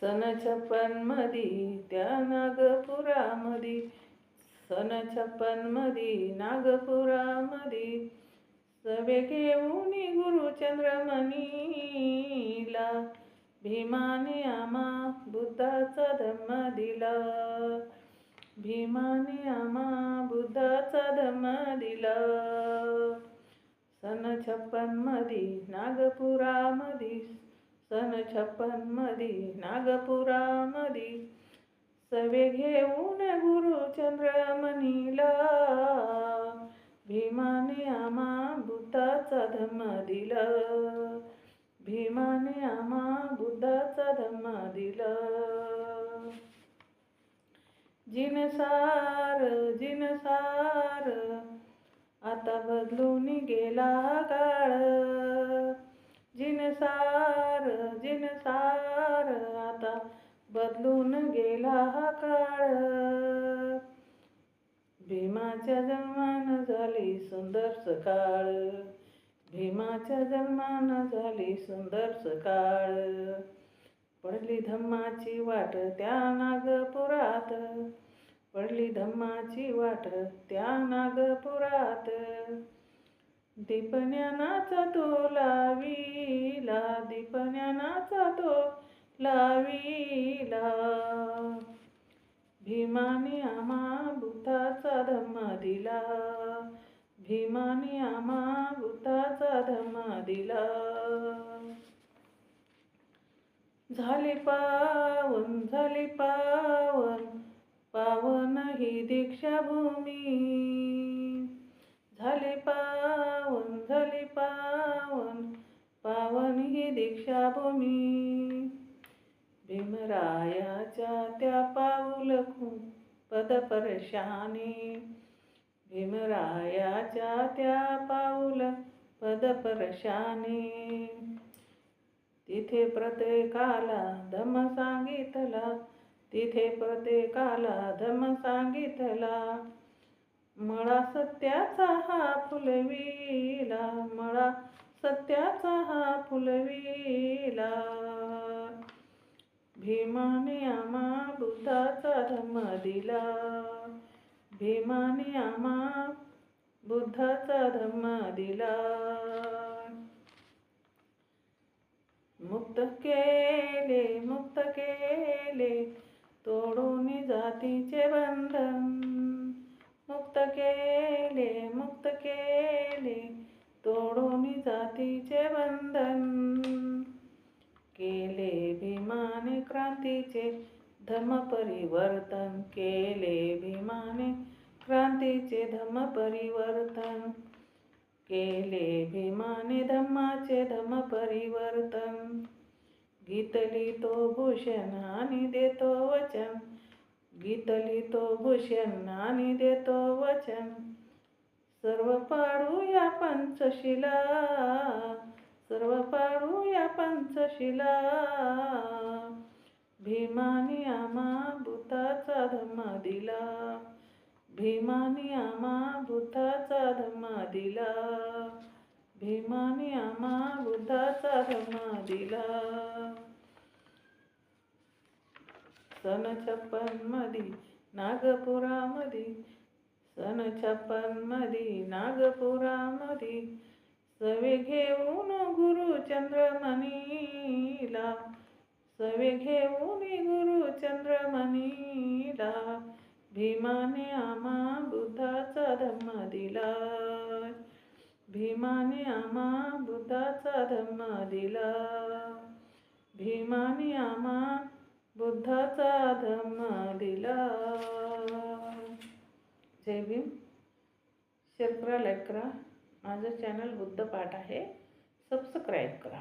सन छप्पन मधी त्या नागपुरामधी सन छप्पन मधी नागपुरामधी सवे घेऊन गुरुचंद्रमणीला भीमाने आम्हा बुद्धाचा धम्म दिला. भीमाने आमा बुद्धाचा धम्म दिला. सन छप्पन मधी नागपुरामधी सन छप्पन मधी नागपुरामधी सवे घेऊन गुरुचंद्रमणीला भीमाने आमा बुद्धाचा धम्म दिला. भीमाने आमा बुद्धाचा धम्म दिला. जिनसार जिनसार आता बदलून गेला काळ जिनसार जिनसार आता बदलून गेला हा काळ. भीमाच्या जन्मान झाली सुंदर सकाळ भीमाच्या जन्मान झाली सुंदर सकाळ पडली धम्माची वाट त्या नागपुरात. पडली धम्माची वाट त्या नागपुरात. दीपज्ञानाचा तो लावीला दीपज्ञानाचा तो लावीला. भीमाने आम्हा बुद्धाचा धम्म दिला. भीमाने आम्हा बुद्धाचा धम्म दिला. झाली पावन झाली पावन पावन ही दीक्षाभूमी. झाली पावन झाली पावन पावन ही दीक्षाभूमी. भीमरायाच्या त्या पाऊल पदपर्शाने. भीमरायाच्या त्या पाऊल पदपर्शाने. तिथे प्रत्येकाला धम सांगितला तिथे प्रत्येकाला धम सांगितला. मळा सत्याचा हा फुलवीला मळा सत्याचा हा फुलवीला. भीमाने आम्हा बुद्धाचा धम्म दिला. भीमाने आम्हा बुद्धाचा धम्म दिला. मुक्त केले मुक्त केले तोडून जातीचे बंधन. मुक्त केले मुक्त केले तोडून जातीचे बंधन. क्रांतीचे धर्म परिवर्तन केले भीमाने. क्रांतीचे धम्म परिवर्तन केले भीमाने. धम्माचे धम परिवर्तन गीतली तो भूषण आणि देतो वचन. गीतली तो भूषण आणि देतो वचन. सर्व पाडूया पंचशिला. सर्व पाडूया पंचशिला. भीमाने आम्हा भूताचा धम्म दिला. भीमाने आम्हा भूताचा धम्म दिला. भीमाने आम्हा बुद्धाचा धम्म दिला. सन छप्पन मधी नागपुरामधी सन छप्पन मधी नागपुरामधी सवे घेऊन गुरुचंद्रमणीला सवे घेऊन गुरुचंद्रमणीला भीमाने आमा बुद्धाचा धम्म दिला भीमाने आमा बुद्धाचा धम्म दिला भीमाने आमा बुद्धाचा धम्म दिला जय भीम. शेअर करा लाईक करा. माझं चॅनल बुद्ध पाठ आहे. सबस्क्राईब करा.